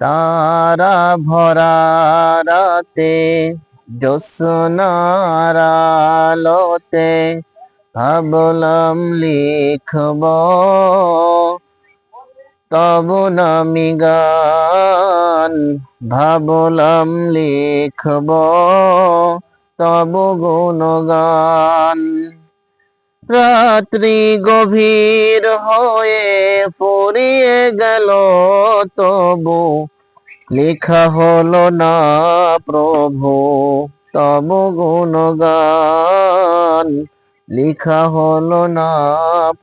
তারা ভরা রাতে জ্যোৎস্নার ভাবলাম লিখব। তব নামি গান ভাবলাম লিখব। তব গুণগান। রাত্রি গভীর হয়ে পড়িয়ে গেল, তবু লেখা হলো না, প্রভু, তব গুণগান। লেখা হলো না,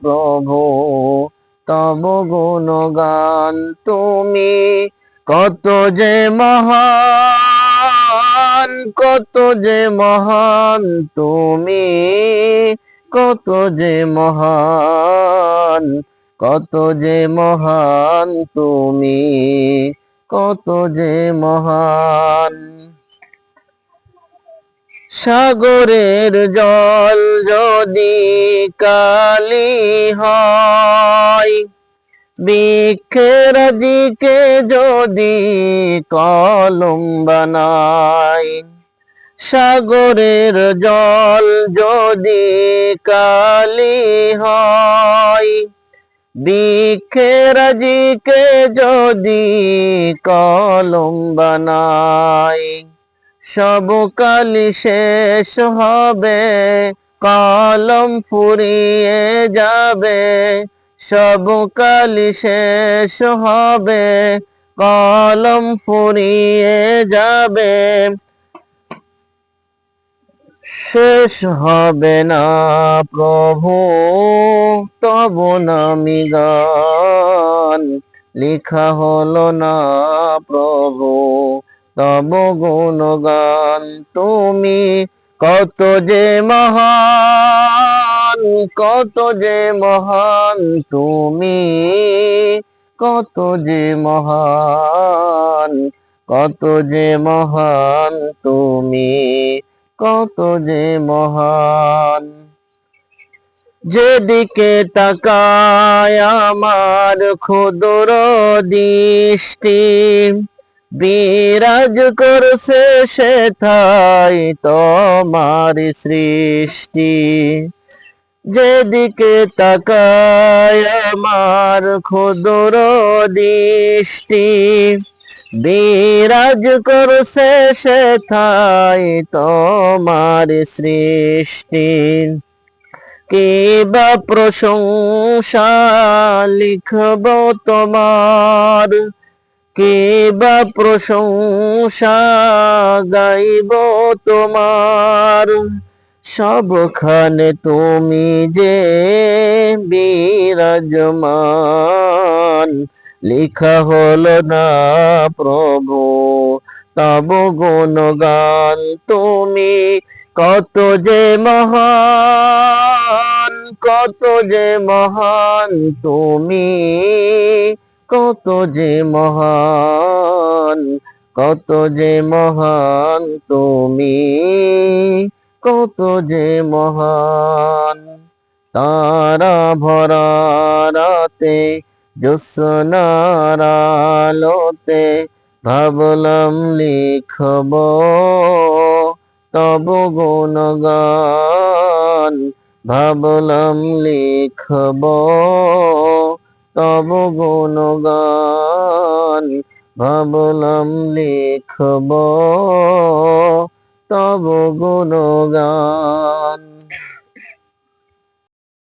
প্রভু, তব গুণগান। তুমি কত যে মহান কত যে মহান তুমি, কত যে মহান, কত যে মহান তুমি, কত যে মহান। সাগরের জল যদি কালি হয় বৃক্ষের দিকে যদি কলম বানায় সাগরের জল যদি কালি হয় বৃক্ষের দিকে যদি কলম বানায় সব কালি শেষ হবে, কলম ফুরিয়ে যাবে। সব কালি শেষ হবে, কলম ফুরিয়ে যাবে। শেষ হবে না প্রভু, তব নামি গান, লেখা হলো না প্রভু, তব গুণগান। তুমি কত যে মহান কত যে মহান তুমি, কত যে মহান, কত যে মহান তুমি, কত যে মহান। যেদিকে তাকায় আমার ক্ষুদ্র দৃষ্টি, বিরাজ করছে সেথাই তোমার সৃষ্টি। যেদিকে তাকায় আমার ক্ষুদ্র দৃষ্টি, বিরাজ করছে সেথাই তোমার সৃষ্টি। কে বা প্রশংসা লিখব তোমার কে বা প্রশংসা গাইব তোমার। সবখানে তুমি যে বিরাজমান, লেখা হলো না প্রভু, তব গুণগান তুমি কত যে মহান, কত যে মহান তুমি কত যে মহান, কত যে মহান তুমি কত যে মহান। তারা ভরা রাতে, জ্যোৎস্নার ভাবলাম লিখব। তব গুণগান ভাবলাম লিখব। তব গুণগান ভাবলাম লিখব। তব গুণগান।